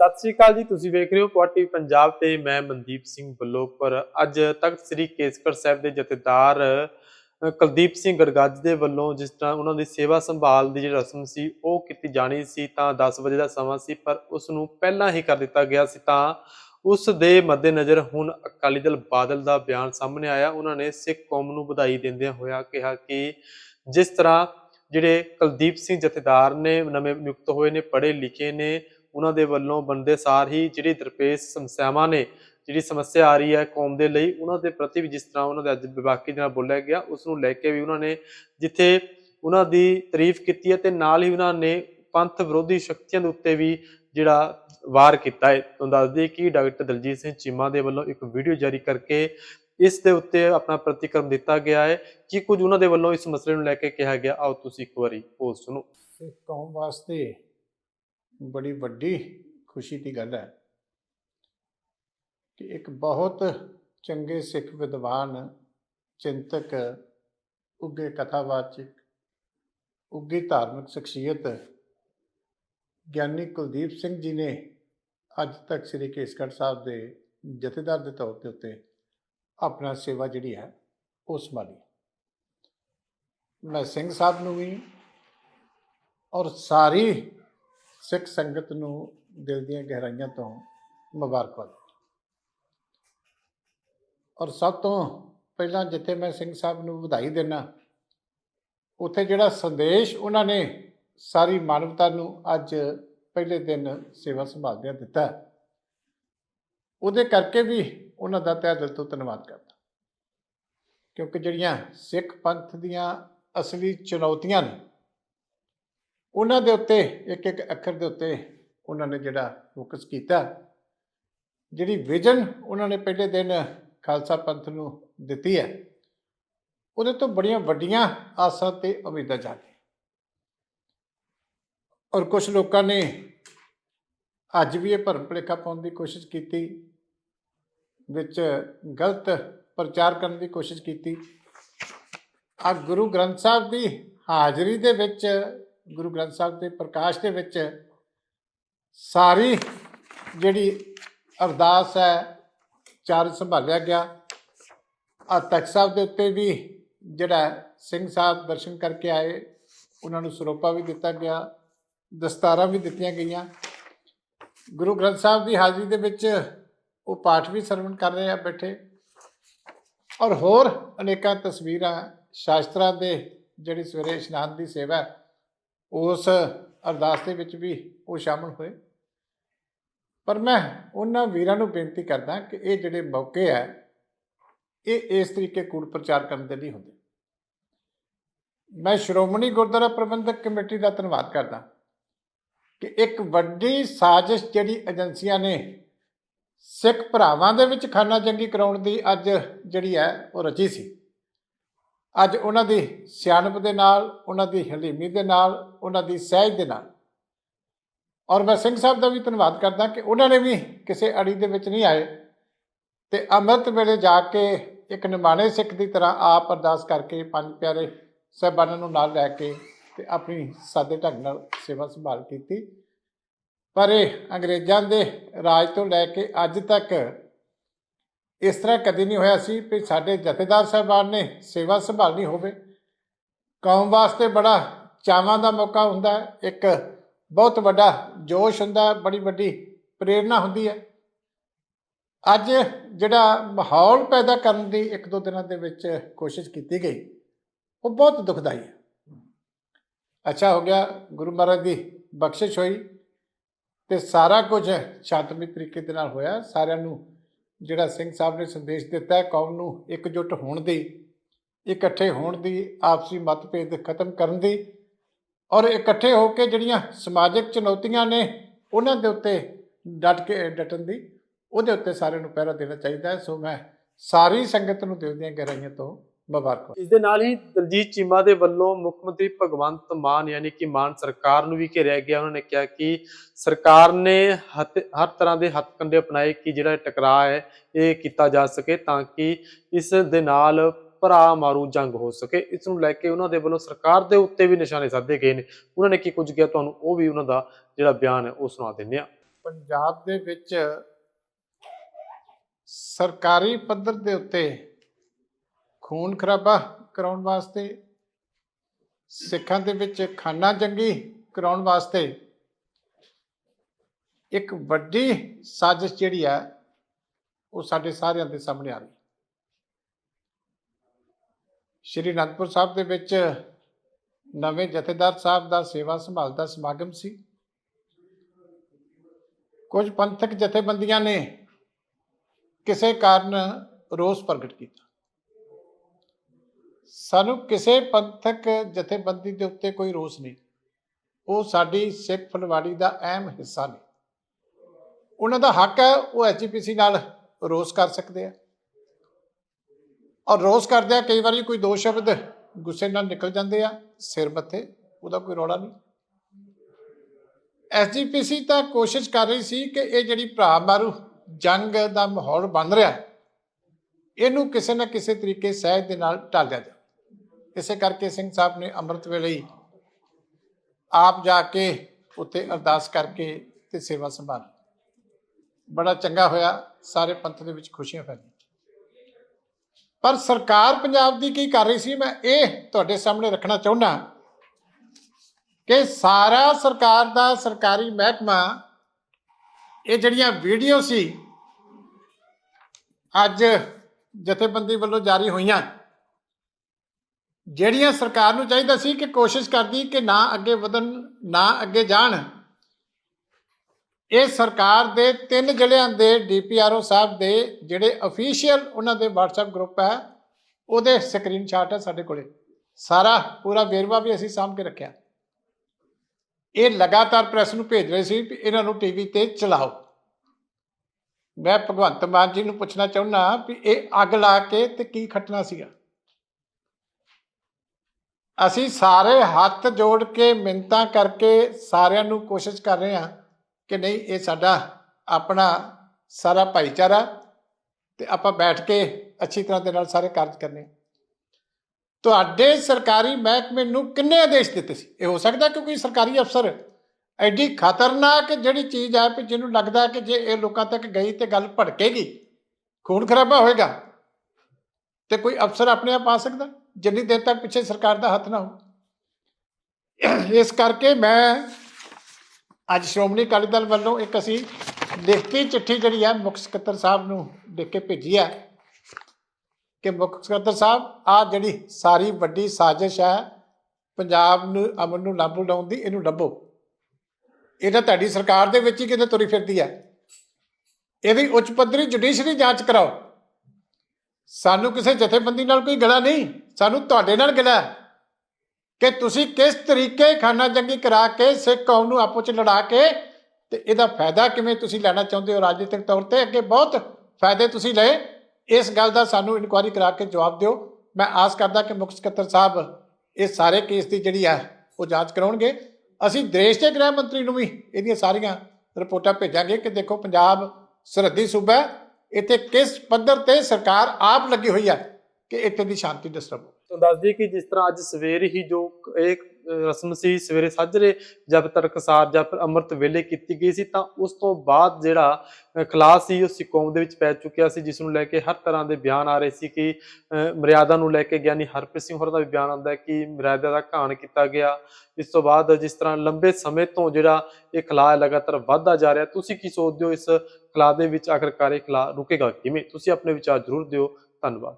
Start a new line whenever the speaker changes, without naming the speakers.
ਸਤਿ ਸ੍ਰੀ ਅਕਾਲ ਜੀ, ਤੁਸੀਂ ਵੇਖ ਰਹੇ ਹੋ ਪੁਆਟੀ ਪੰਜਾਬ ਤੇ ਮੈਂ ਮਨਦੀਪ ਸਿੰਘ ਬਲੋਪਰ ਅੱਜ ਤਖਤ ਸ੍ਰੀ ਕੇਸਗੜ੍ਹ ਸਾਹਿਬ ਦੇ ਜਥੇਦਾਰ ਕੁਲਦੀਪ ਸਿੰਘ ਗੜਗੱਜ ਦੇ ਵੱਲੋਂ ਜਿਸ ਤਰ੍ਹਾਂ ਉਹਨਾਂ ਦੀ ਸੇਵਾ ਸੰਭਾਲ ਦੀ ਜਿਹੜੀ ਰਸਮ ਸੀ, ਉਹ ਕੀਤੀ ਜਾਣੀ ਸੀ ਤਾਂ 10 ਵਜੇ ਦਾ ਸਮਾਂ ਸੀ, ਪਰ ਉਸ ਨੂੰ ਪਹਿਲਾਂ ਹੀ ਕਰ ਦਿੱਤਾ ਗਿਆ ਸੀ ਤਾਂ ਉਸ ਦੇ ਮੱਦੇਨਜ਼ਰ ਹੁਣ ਅਕਾਲੀ ਦਲ ਬਾਦਲ ਦਾ ਬਿਆਨ ਸਾਹਮਣੇ ਆਇਆ। ਉਹਨਾਂ ਨੇ ਸਿੱਖ ਕੌਮ ਨੂੰ ਵਧਾਈ ਦਿੰਦਿਆਂ ਹੋਇਆ ਕਿਹਾ ਕਿ ਜਿਸ ਤਰ੍ਹਾਂ ਜਿਹੜੇ ਕੁਲਦੀਪ ਸਿੰਘ ਜਥੇਦਾਰ ਨੇ ਨਵੇਂ ਨਿਯੁਕਤ ਹੋਏ ਨੇ, ਪੜ੍ਹੇ ਲਿਖੇ ਨੇ ਉਹਨਾਂ ਦੇ ਵੱਲੋਂ ਬੰਦੇ ਸਾਰ ਹੀ ਜਿਹੜੀ ਦਰਪੇਸ਼ ਸਮੱਸਿਆਵਾਂ ਨੇ, ਜਿਹੜੀ ਸਮੱਸਿਆ ਆ ਰਹੀ ਹੈ ਕੌਮ ਦੇ ਲਈ, ਉਹਨਾਂ ਦੇ ਪ੍ਰਤੀ ਵੀ ਜਿਸ ਤਰ੍ਹਾਂ ਉਹਨਾਂ ਦੇ ਅੱਜ ਵਿਵਾਕੀ ਦੇ ਨਾਲ ਬੋਲਿਆ ਗਿਆ, ਉਸ ਨੂੰ ਲੈ ਕੇ ਵੀ ਉਹਨਾਂ ਨੇ ਜਿੱਥੇ ਉਹਨਾਂ ਦੀ ਤਾਰੀਫ ਕੀਤੀ ਹੈ ਤੇ ਨਾਲ ਹੀ ਉਹਨਾਂ ਨੇ ਪੰਥ ਵਿਰੋਧੀ ਸ਼ਕਤੀਆਂ ਦੇ ਉੱਤੇ ਵੀ ਜਿਹੜਾ ਵਾਰ ਕੀਤਾ ਹੈ। ਤੁਹਾਨੂੰ ਦੱਸ ਦਈਏ ਕਿ ਡਾਕਟਰ ਦਲਜੀਤ ਸਿੰਘ ਚੀਮਾ ਦੇ ਵੱਲੋਂ ਇੱਕ ਵੀਡੀਓ ਜਾਰੀ ਕਰਕੇ ਇਸ ਦੇ ਉੱਤੇ ਆਪਣਾ ਪ੍ਰਤੀਕਰਮ ਦਿੱਤਾ ਗਿਆ ਹੈ। ਕਿ ਕੁਝ ਉਹਨਾਂ ਦੇ ਵੱਲੋਂ ਇਸ ਮਸਲੇ ਨੂੰ ਲੈ ਕੇ ਕਿਹਾ ਗਿਆ? ਆਓ ਤੁਸੀਂ ਇੱਕ ਵਾਰੀ ਉਹ ਸੁਣੋ।
ਕੌਮ ਵਾਸਤੇ ਬੜੀ ਵੱਡੀ ਖੁਸ਼ੀ ਦੀ ਗੱਲ ਹੈ ਕਿ ਇੱਕ ਬਹੁਤ ਚੰਗੇ ਸਿੱਖ ਵਿਦਵਾਨ, ਚਿੰਤਕ ਉੱਗੇ ਕਥਾਵਾਚਕ ਉੱਗੀ ਧਾਰਮਿਕ ਸ਼ਖਸੀਅਤ ਗਿਆਨੀ ਕੁਲਦੀਪ ਸਿੰਘ ਜੀ ਨੇ ਅੱਜ ਤੱਕ ਸ੍ਰੀ ਕੇਸਗੜ੍ਹ ਸਾਹਿਬ ਦੇ ਜਥੇਦਾਰ ਦੇ ਤੌਰ ਤੇ ਉੱਤੇ ਆਪਣਾ ਸੇਵਾ ਜਿਹੜੀ ਹੈ ਉਹ ਸੰਭਾਲੀ। ਮੈਂ ਸਿੰਘ ਸਾਹਿਬ ਨੂੰ ਵੀ ਔਰ ਸਾਰੀ ਸਿੱਖ ਸੰਗਤ ਨੂੰ ਦਿਲ ਦੀਆਂ ਗਹਿਰਾਈਆਂ ਤੋਂ ਮੁਬਾਰਕਬਾਦ। ਔਰ ਸਭ ਤੋਂ ਪਹਿਲਾਂ ਜਿੱਥੇ ਮੈਂ ਸਿੰਘ ਸਾਹਿਬ ਨੂੰ ਵਧਾਈ ਦੇਣਾ ਉੱਥੇ ਜਿਹੜਾ ਸੰਦੇਸ਼ ਉਹਨਾਂ ਨੇ ਸਾਰੀ ਮਾਨਵਤਾ ਨੂੰ ਅੱਜ ਪਹਿਲੇ ਦਿਨ ਸੇਵਾ ਸੰਭਾਲਦਿਆਂ ਦਿੱਤਾ, ਉਹਦੇ ਕਰਕੇ ਵੀ ਉਹਨਾਂ ਦਾ ਤਹਿ ਦਿਲ ਤੋਂ ਧੰਨਵਾਦ ਕਰਦਾ। ਕਿਉਂਕਿ ਜਿਹੜੀਆਂ ਸਿੱਖ ਪੰਥ ਦੀਆਂ ਅਸਲੀ ਚੁਣੌਤੀਆਂ ਨੇ ਉਹਨਾਂ ਦੇ ਉੱਤੇ, ਇੱਕ ਇੱਕ ਅੱਖਰ ਦੇ ਉੱਤੇ ਉਹਨਾਂ ਨੇ ਜਿਹੜਾ ਫੋਕਸ ਕੀਤਾ। ਜਿਹੜੀ ਵਿਜ਼ਨ ਉਹਨਾਂ ਨੇ ਪਹਿਲੇ ਦਿਨ ਖਾਲਸਾ ਪੰਥ ਨੂੰ ਦਿੱਤੀ ਹੈ, ਉਹਦੇ ਤੋਂ ਬੜੀਆਂ ਵੱਡੀਆਂ ਆਸਾਂ ਤੇ ਉਮੀਦਾਂ ਜਾਗੀਆਂ। ਔਰ ਕੁਝ ਲੋਕਾਂ ਨੇ ਅੱਜ ਵੀ ਇਹ ਭਰਮ ਭੁਲੇਖਾ ਪਾਉਣ ਦੀ ਕੋਸ਼ਿਸ਼ ਕੀਤੀ, ਵਿੱਚ ਗਲਤ ਪ੍ਰਚਾਰ ਕਰਨ ਦੀ ਕੋਸ਼ਿਸ਼ ਕੀਤੀ। ਆ ਗੁਰੂ ਗ੍ਰੰਥ ਸਾਹਿਬ ਦੀ ਹਾਜ਼ਰੀ ਦੇ ਵਿੱਚ ਗੁਰੂ ਗ੍ਰੰਥ ਸਾਹਿਬ ਦੇ ਪ੍ਰਕਾਸ਼ ਦੇ ਵਿੱਚ ਸਾਰੀ ਜਿਹੜੀ ਅਰਦਾਸ ਹੈ, ਚਾਰ ਸੰਭਾਲਿਆ ਗਿਆ। ਆ ਤਖਤ ਸਾਹਿਬ ਦੇ ਉੱਤੇ ਵੀ ਜਿਹੜਾ ਸਿੰਘ ਸਾਹਿਬ ਦਰਸ਼ਨ ਕਰਕੇ ਆਏ, ਉਹਨਾਂ ਨੂੰ ਸਰੋਪਾ ਵੀ ਦਿੱਤਾ ਗਿਆ, ਦਸਤਾਰਾਂ ਵੀ ਦਿੱਤੀਆਂ ਗਈਆਂ। ਗੁਰੂ ਗ੍ਰੰਥ ਸਾਹਿਬ ਦੀ ਹਾਜ਼ਰੀ ਦੇ ਵਿੱਚ ਉਹ ਪਾਠ ਵੀ ਸਰਵਣ ਕਰ ਰਹੇ ਆ ਬੈਠੇ। ਔਰ ਹੋਰ ਅਨੇਕਾਂ ਤਸਵੀਰਾਂ ਸ਼ਾਸਤਰਾਂ ਦੇ ਜਿਹੜੀ ਸਵੇਰੇ ਇਸ਼ਨਾਨ ਦੀ ਸੇਵਾ ਉਸ ਅਰਦਾਸ ਦੇ ਵਿੱਚ ਵੀ ਉਹ ਸ਼ਾਮਲ ਹੋਏ। ਪਰ ਮੈਂ ਉਹਨਾਂ ਵੀਰਾਂ ਨੂੰ ਬੇਨਤੀ ਕਰਦਾ ਕਿ ਇਹ ਜਿਹੜੇ ਮੌਕੇ ਆ ਇਹ ਇਸ ਤਰੀਕੇ ਕੂੜ ਪ੍ਰਚਾਰ ਕਰਨ ਦੇ ਲਈ ਹੁੰਦੇ। ਮੈਂ ਸ਼੍ਰੋਮਣੀ ਗੁਰਦੁਆਰਾ ਪ੍ਰਬੰਧਕ ਕਮੇਟੀ ਦਾ ਧੰਨਵਾਦ ਕਰਦਾ ਕਿ ਇੱਕ ਵੱਡੀ ਸਾਜ਼ਿਸ਼ ਜਿਹੜੀ ਏਜੰਸੀਆਂ ਨੇ ਸਿੱਖ ਭਰਾਵਾਂ ਦੇ ਵਿੱਚ ਖਾਨਾ ਜੰਗੀ ਕਰਾਉਣ ਦੀ ਅੱਜ ਜਿਹੜੀ ਹੈ, ਉਹ ਰਚੀ ਸੀ। ਅੱਜ ਉਹਨਾਂ ਦੀ ਸਿਆਣਪ ਦੇ ਨਾਲ, ਉਹਨਾਂ ਦੀ ਹਲੀਮੀ ਦੇ ਨਾਲ, ਉਹਨਾਂ ਦੀ ਸਹਿਜ ਦੇ ਨਾਲ। ਔਰ ਮੈਂ ਸਿੰਘ ਸਾਹਿਬ ਦਾ ਵੀ ਧੰਨਵਾਦ ਕਰਦਾ ਕਿ ਉਹਨਾਂ ਨੇ ਵੀ ਕਿਸੇ ਅੜੀ ਦੇ ਵਿੱਚ ਨਹੀਂ ਆਏ ਤੇ ਅੰਮ੍ਰਿਤ ਵੇਲੇ ਜਾ ਕੇ ਇੱਕ ਨਿਮਾਣੇ ਸਿੱਖ ਦੀ ਤਰ੍ਹਾਂ ਆਪ ਅਰਦਾਸ ਕਰਕੇ ਪੰਜ ਪਿਆਰੇ ਸਾਹਿਬਾਨਾਂ ਨੂੰ ਨਾਲ ਲੈ ਕੇ ਤੇ ਆਪਣੀ ਸਾਦੇ ਢੰਗ ਨਾਲ ਸੇਵਾ ਸੰਭਾਲ ਕੀਤੀ। ਪਰ ਇਹ ਅੰਗਰੇਜ਼ਾਂ ਦੇ ਰਾਜ ਤੋਂ ਲੈ ਕੇ ਅੱਜ ਤੱਕ ਇਸ ਤਰ੍ਹਾਂ ਕਦੇ ਨਹੀਂ ਹੋਇਆ ਸੀ ਕਿ ਸਾਡੇ ਜਥੇਦਾਰ ਸਾਹਿਬਾਨ ਨੇ ਸੇਵਾ ਸੰਭਾਲਣੀ ਹੋਵੇ। ਕੌਮ ਵਾਸਤੇ ਬੜਾ ਚਾਵਾਂ ਦਾ ਮੌਕਾ ਹੁੰਦਾ ਹੈ। ਇੱਕ ਬਹੁਤ ਵੱਡਾ ਜੋਸ਼ ਹੁੰਦਾ ਹੈ, ਬੜੀ ਵੱਡੀ ਪ੍ਰੇਰਣਾ ਹੁੰਦੀ ਹੈ। ਅੱਜ ਜਿਹੜਾ ਮਾਹੌਲ ਪੈਦਾ ਕਰਨ ਦੀ ਇੱਕ ਦੋ ਦਿਨਾਂ ਦੇ ਵਿੱਚ ਕੋਸ਼ਿਸ਼ ਕੀਤੀ ਗਈ, ਉਹ ਬਹੁਤ ਦੁਖਦਾਈ ਹੈ। ਅੱਛਾ ਹੋ ਗਿਆ, ਗੁਰੂ ਮਹਾਰਾਜ ਦੀ ਬਖਸ਼ਿਸ਼ ਹੋਈ ਤੇ ਸਾਰਾ ਕੁਝ ਸ਼ਾਂਤਮਈ ਤਰੀਕੇ ਦੇ ਨਾਲ ਹੋਇਆ। ਸਾਰਿਆਂ ਨੂੰ ਜਿਹੜਾ ਸਿੰਘ ਸਾਹਿਬ ਨੇ ਸੰਦੇਸ਼ ਦਿੱਤਾ ਹੈ, ਕੌਮ ਨੂੰ ਇਕਜੁੱਟ ਹੋਣ ਦੀ, ਇਕੱਠੇ ਹੋਣ ਦੀ, ਆਪਸੀ ਮਤਭੇਦ ਖਤਮ ਕਰਨ ਦੀ ਔਰ ਇਕੱਠੇ ਹੋ ਕੇ ਜਿਹੜੀਆਂ ਸਮਾਜਿਕ ਚੁਣੌਤੀਆਂ ਨੇ ਉਹਨਾਂ ਦੇ ਉੱਤੇ ਡਟ ਕੇ, ਡਟਣ ਦੀ, ਉਹਦੇ ਉੱਤੇ ਸਾਰਿਆਂ ਨੂੰ ਪਹਿਰਾ ਦੇਣਾ ਚਾਹੀਦਾ ਹੈ। ਸੋ ਮੈਂ ਸਾਰੀ ਸੰਗਤ ਨੂੰ ਦਿਲ ਦੀਆਂ ਗਹਿਰਾਈਆਂ ਤੋਂ ਮੁਬਾਰਕਾਂ
ਇਸ ਦੇ ਨਾਲ ਹੀ ਦਲਜੀਤ ਚੀਮਾ ਦੇ ਵੱਲੋਂ ਮੁੱਖ ਮੰਤਰੀ ਭਗਵੰਤ ਮਾਨ ਯਾਨੀ ਕਿ ਮਾਨ ਸਰਕਾਰ ਨੂੰ ਵੀ ਘੇਰਿਆ ਗਿਆ। ਉਹਨਾਂ ਨੇ ਕਿਹਾ ਕਿ ਸਰਕਾਰ ਨੇ ਹਰ ਤਰ੍ਹਾਂ ਦੇ ਹੱਥ ਕੰਡੇ ਅਪਣਾਏ ਕਿ ਜਿਹੜਾ ਟਕਰਾਅ ਹੈ ਇਹ ਕੀਤਾ ਜਾ ਸਕੇ ਤਾਂ ਕਿ ਇਸ ਦੇ ਨਾਲ ਭਰਾ ਮਾਰੂ ਜੰਗ ਹੋ ਸਕੇ। ਇਸ ਨੂੰ ਲੈ ਕੇ ਉਹਨਾਂ ਦੇ ਵੱਲੋਂ ਸਰਕਾਰ ਦੇ ਉੱਤੇ ਵੀ ਨਿਸ਼ਾਨੇ ਸਾਧੇ ਗਏ ਨੇ। ਉਹਨਾਂ ਨੇ ਕੀ ਕੁਝ ਕਿਹਾ ਤੁਹਾਨੂੰ ਉਹ ਵੀ ਉਹਨਾਂ ਦਾ ਜਿਹੜਾ ਬਿਆਨ ਹੈ ਉਹ ਸੁਣਾ ਦਿੰਦੇ ਆ
ਪੰਜਾਬ ਦੇ ਵਿੱਚ ਸਰਕਾਰੀ ਪੱਧਰ ਦੇ ਉੱਤੇ ਖੂਨ ਖਰਾਬਾ ਕਰਾਉਣ ਵਾਸਤੇ, ਸਿੱਖਾਂ ਦੇ ਵਿੱਚ ਖਾਨਾ ਜੰਗੀ ਕਰਾਉਣ ਵਾਸਤੇ ਇੱਕ ਵੱਡੀ ਸਾਜ਼ਿਸ਼ ਜਿਹੜੀ ਹੈ, ਉਹ ਸਾਡੇ ਸਾਰਿਆਂ ਦੇ ਸਾਹਮਣੇ ਆ ਰਹੀ। ਸ਼੍ਰੀ ਅਨੰਦਪੁਰ ਸਾਹਿਬ ਦੇ ਵਿੱਚ ਨਵੇਂ ਜਥੇਦਾਰ ਸਾਹਿਬ ਦਾ ਸੇਵਾ ਸੰਭਾਲ ਦਾ ਸਮਾਗਮ ਸੀ। ਕੁਝ ਪੰਥਕ ਜਥੇਬੰਦੀਆਂ ਨੇ ਕਿਸੇ ਕਾਰਨ ਰੋਸ ਪ੍ਰਗਟ ਕੀਤਾ। ਸਾਨੂੰ ਕਿਸੇ ਪੰਥਕ ਜਥੇਬੰਦੀ ਦੇ ਉੱਤੇ ਕੋਈ ਰੋਸ ਨਹੀਂ। ਉਹ ਸਾਡੀ ਸਿੱਖ ਫਲਵਾੜੀ ਦਾ ਅਹਿਮ ਹਿੱਸਾ ਨੇ। ਉਹਨਾਂ ਦਾ ਹੱਕ ਹੈ, ਉਹ ਐਚਪੀਸੀ ਨਾਲ ਰੋਸ ਕਰ ਸਕਦੇ ਆ। ਔਰ ਰੋਸ ਕਰਦੇ ਆ, ਕਈ ਵਾਰੀ ਕੋਈ ਦੋ ਸ਼ਬਦ ਗੁੱਸੇ ਨਾਲ ਨਿਕਲ ਜਾਂਦੇ ਆ, ਸਿਰ ਮੱਥੇ, ਉਹਦਾ ਕੋਈ ਰੌਲਾ ਨਹੀਂ। ਐਸਜੀਪੀਸੀ ਤਾਂ ਕੋਸ਼ਿਸ਼ ਕਰ ਰਹੀ ਸੀ ਕਿ ਇਹ ਜਿਹੜੀ ਭਰਾ ਮਾਰੂ ਜੰਗ ਦਾ ਮਾਹੌਲ ਬਣ ਰਿਹਾ, ਇਹਨੂੰ ਕਿਸੇ ਨਾ ਕਿਸੇ ਤਰੀਕੇ ਸਹਿਜ ਦੇ ਨਾਲ ਟਾਲਿਆ ਜਾਵੇ। ਇਸੇ ਕਰਕੇ ਸਿੰਘ ਸਾਹਿਬ ਨੇ ਅੰਮ੍ਰਿਤ ਵੇਲੇ ਆਪ ਜਾ ਕੇ ਉੱਥੇ ਅਰਦਾਸ ਕਰਕੇ ਤੇ ਸੇਵਾ ਸੰਭਾਲੀ। ਬੜਾ ਚੰਗਾ ਹੋਇਆ, ਸਾਰੇ ਪੰਥ ਦੇ ਵਿੱਚ ਖੁਸ਼ੀਆਂ ਫੈਲੀਆਂ। ਪਰ ਸਰਕਾਰ ਪੰਜਾਬ ਦੀ ਕੀ ਕਰ ਰਹੀ ਸੀ? ਮੈਂ ਇਹ ਤੁਹਾਡੇ ਸਾਹਮਣੇ ਰੱਖਣਾ ਚਾਹੁੰਦਾ ਕਿ ਸਾਰਾ ਸਰਕਾਰ ਦਾ ਸਰਕਾਰੀ ਮਹਿਕਮਾ, ਇਹ ਜਿਹੜੀਆਂ ਵੀਡੀਓ ਸੀ, ਅੱਜ ਜਥੇਬੰਦੀ ਵੱਲੋਂ ਜਾਰੀ ਹੋਈਆਂ ਜਿਹੜੀਆਂ ਸਰਕਾਰ ਨੂੰ ਚਾਹੀਦਾ ਸੀ ਕਿ ਕੋਸ਼ਿਸ਼ ਕਰਦੀ ਕਿ ਨਾ ਅੱਗੇ ਵਧਣ, ਨਾ ਅੱਗੇ ਜਾਣ। ਇਹ ਸਰਕਾਰ ਦੇ ਤਿੰਨ ਜ਼ਿਲ੍ਹਿਆਂ ਦੇ ਡੀਪੀਆਰਓ ਸਾਹਿਬ ਦੇ ਜਿਹੜੇ ਅਫੀਸ਼ੀਅਲ ਉਹਨਾਂ ਦੇ WhatsApp ਗਰੁੱਪ ਹੈ, ਉਹਦੇ ਸਕਰੀਨਸ਼ਾਟ ਹੈ ਸਾਡੇ ਕੋਲੇ। ਸਾਰਾ ਪੂਰਾ ਵੇਰਵਾ ਵੀ ਅਸੀਂ ਸਾਂਭ ਕੇ ਰੱਖਿਆ। ਇਹ ਲਗਾਤਾਰ ਪ੍ਰੈਸ ਨੂੰ ਭੇਜ ਰਹੇ ਸੀ ਕਿ ਇਹਨਾਂ ਨੂੰ ਟੀਵੀ ਤੇ ਚਲਾਓ। ਮੈਂ ਭਗਵੰਤ ਮਾਨ ਜੀ ਨੂੰ ਪੁੱਛਣਾ ਚਾਹੁੰਦਾ ਵੀ ਇਹ ਅੱਗ ਲਾ ਕੇ ਤੇ ਕੀ ਖੱਟਣਾ ਸੀਗਾ? ਅਸੀਂ ਸਾਰੇ ਹੱਥ ਜੋੜ ਕੇ ਮਿੰਤਾਂ ਕਰਕੇ ਸਾਰਿਆਂ ਨੂੰ ਕੋਸ਼ਿਸ਼ ਕਰ ਰਹੇ ਹਾਂ ਕਿ ਨਹੀਂ, ਇਹ ਸਾਡਾ ਆਪਣਾ ਸਾਰਾ ਭਾਈਚਾਰਾ ਤੇ ਆਪਾਂ ਬੈਠ ਕੇ ਅੱਛੀ ਤਰ੍ਹਾਂ ਦੇ ਨਾਲ ਸਾਰੇ ਕਾਰਜ ਕਰਨੇ। ਤੁਹਾਡੇ ਸਰਕਾਰੀ ਮਹਿਕਮੇ ਨੂੰ ਕਿੰਨੇ ਆਦੇਸ਼ ਦਿੱਤੇ ਸੀ? ਇਹ ਹੋ ਸਕਦਾ ਕਿਉਂਕਿ ਸਰਕਾਰੀ ਅਫਸਰ ਐਡੀ ਖਤਰਨਾਕ ਜਿਹੜੀ ਚੀਜ਼ ਹੈ ਕਿ ਜਿਹਨੂੰ ਲੱਗਦਾ ਕਿ ਜੇ ਇਹ ਲੋਕਾਂ ਤੱਕ ਗਈ ਤੇ ਗੱਲ ਭੜਕੇਗੀ, ਖੂਨ ਖਰਾਬਾ ਹੋਏਗਾ ਤੇ ਕੋਈ ਅਫਸਰ ਆਪਣੇ ਆਪ ਆ ਸਕਦਾ? ਜਿੰਨੀ ਦੇਰ ਤੱਕ ਪਿੱਛੇ ਸਰਕਾਰ ਦਾ ਹੱਥ ਨਾ ਹੋ ਇਸ ਕਰਕੇ ਮੈਂ ਅੱਜ ਸ਼੍ਰੋਮਣੀ ਅਕਾਲੀ ਦਲ ਵੱਲੋਂ ਇੱਕ ਅਸੀਂ ਲਿਖਤੀ ਚਿੱਠੀ ਜਿਹੜੀ ਹੈ ਮੁੱਖ ਸਕੱਤਰ ਸਾਹਿਬ ਨੂੰ ਲਿਖ ਕੇ ਭੇਜੀ ਹੈ ਕਿ ਮੁੱਖ ਸਕੱਤਰ ਸਾਹਿਬ, ਆ ਜਿਹੜੀ ਸਾਰੀ ਵੱਡੀ ਸਾਜ਼ਿਸ਼ ਹੈ ਪੰਜਾਬ ਨੂੰ, ਅਮਨ ਨੂੰ ਲਾਭੂ ਲਾਉਣ ਦੀ, ਇਹਨੂੰ ਲੱਭੋ। ਇਹ ਤਾਂ ਤੁਹਾਡੀ ਸਰਕਾਰ ਦੇ ਵਿੱਚ ਹੀ ਕਿਤੇ ਤੁਰੀ ਫਿਰਦੀ ਹੈ ਇਹਦੀ ਉੱਚ ਪੱਧਰੀ ਜੁਡੀਸ਼ਰੀ ਜਾਂਚ ਕਰਾਓ। ਸਾਨੂੰ ਕਿਸੇ ਜਥੇਬੰਦੀ ਨਾਲ ਕੋਈ ਗਲਾ ਨਹੀਂ। ਸਾਨੂੰ ਤੁਹਾਡੇ ਨਾਲ ਗਿਲਾ ਕਿ ਤੁਸੀਂ ਕਿਸ ਤਰੀਕੇ ਖਾਨਾ ਜੰਗੀ ਕਰਾ ਕੇ ਸਿੱਖ ਕੌਮ ਨੂੰ ਆਪੋ ਚ ਲੜਾ ਕੇ ਤੇ ਇਹਦਾ ਫਾਇਦਾ ਕਿਵੇਂ ਤੁਸੀਂ ਲੈਣਾ ਚਾਹੁੰਦੇ ਹੋ ਰਾਜਨੀਤਿਕ ਤੌਰ ਤੇ? ਅੱਗੇ ਬਹੁਤ ਫਾਇਦੇ ਤੁਸੀਂ ਲਏ। ਇਸ ਗੱਲ ਦਾ ਸਾਨੂੰ ਇਨਕੁਆਇਰੀ ਕਰਾ ਕੇ ਜਵਾਬ ਦਿਓ। ਮੈਂ ਆਸ ਕਰਦਾ ਕਿ ਮੁੱਖ ਸਕੱਤਰ ਸਾਹਿਬ ਇਹ ਸਾਰੇ ਕੇਸ ਦੀ ਜਿਹੜੀ ਆ, ਉਹ ਜਾਂਚ ਕਰਾਉਣਗੇ। ਅਸੀਂ ਦੇਸ਼ ਦੇ ਗ੍ਰਹਿ ਮੰਤਰੀ ਨੂੰ ਵੀ ਇਹਦੀਆਂ ਸਾਰੀਆਂ ਰਿਪੋਰਟਾਂ ਭੇਜਾਂਗੇ ਕਿ ਦੇਖੋ ਪੰਜਾਬ ਸਰਹੱਦੀ ਸੂਬਾ ਇੱਥੇ ਕਿਸ ਪੱਧਰ ਤੇ ਸਰਕਾਰ ਆਪ ਲੱਗੀ ਹੋਈ ਹੈ ਕਿ ਇੱਥੇ ਦੀ ਸ਼ਾਂਤੀ ਡਿਸਟਰਬ ਹੋਵੇ।
ਤੁਹਾਨੂੰ ਦੱਸ ਦਈਏ ਕਿ ਜਿਸ ਤਰ੍ਹਾਂ ਅੱਜ ਸਵੇਰ ਹੀ ਜੋ ਇਹ ਰਸਮ ਸੀ ਸਵੇਰੇ ਸਾਜਰੇ ਜਦ ਤੜਕਸਾਰ ਜਾਂ ਫਿਰ ਅੰਮ੍ਰਿਤ ਵੇਲੇ ਕੀਤੀ ਗਈ ਸੀ ਤਾਂ ਉਸ ਤੋਂ ਬਾਅਦ ਜਿਹੜਾ ਅ, ਖਲਾਸ ਸੀ ਉਹ ਸਿਕੋਮ ਦੇ ਵਿੱਚ ਪੈ ਚੁੱਕਿਆ ਸੀ ਜਿਸ ਨੂੰ ਲੈ ਕੇ ਹਰ ਤਰ੍ਹਾਂ ਦੇ ਬਿਆਨ ਆ ਰਹੇ ਸੀ ਕਿ ਮਰਿਆਦਾ ਨੂੰ ਲੈ ਕੇ ਗਿਆਨੀ ਹਰਪ੍ਰੀਤ ਸਿੰਘ ਹੋਰਾਂ ਦਾ ਵੀ ਬਿਆਨ ਆਉਂਦਾ ਹੈ ਕਿ ਮਰਿਆਦਾ ਦਾ ਘਾਣ ਕੀਤਾ ਗਿਆ। ਇਸ ਤੋਂ ਬਾਅਦ ਜਿਸ ਤਰ੍ਹਾਂ ਲੰਬੇ ਸਮੇਂ ਤੋਂ ਜਿਹੜਾ ਇਹ ਖਲਾ ਲਗਾਤਾਰ ਵਧਦਾ ਜਾ ਰਿਹਾ ਤੁਸੀਂ ਕੀ ਸੋਚਦੇ ਹੋ ਇਸ ਖਲਾਅ ਦੇ ਵਿੱਚ ਆਖਰਕਾਰ ਇਹ ਖਲਾਅ ਰੁਕੇਗਾ ਕਿਵੇਂ? ਤੁਸੀਂ ਆਪਣੇ ਵਿਚਾਰ ਜ਼ਰੂਰ ਦਿਓ। ਧੰਨਵਾਦ।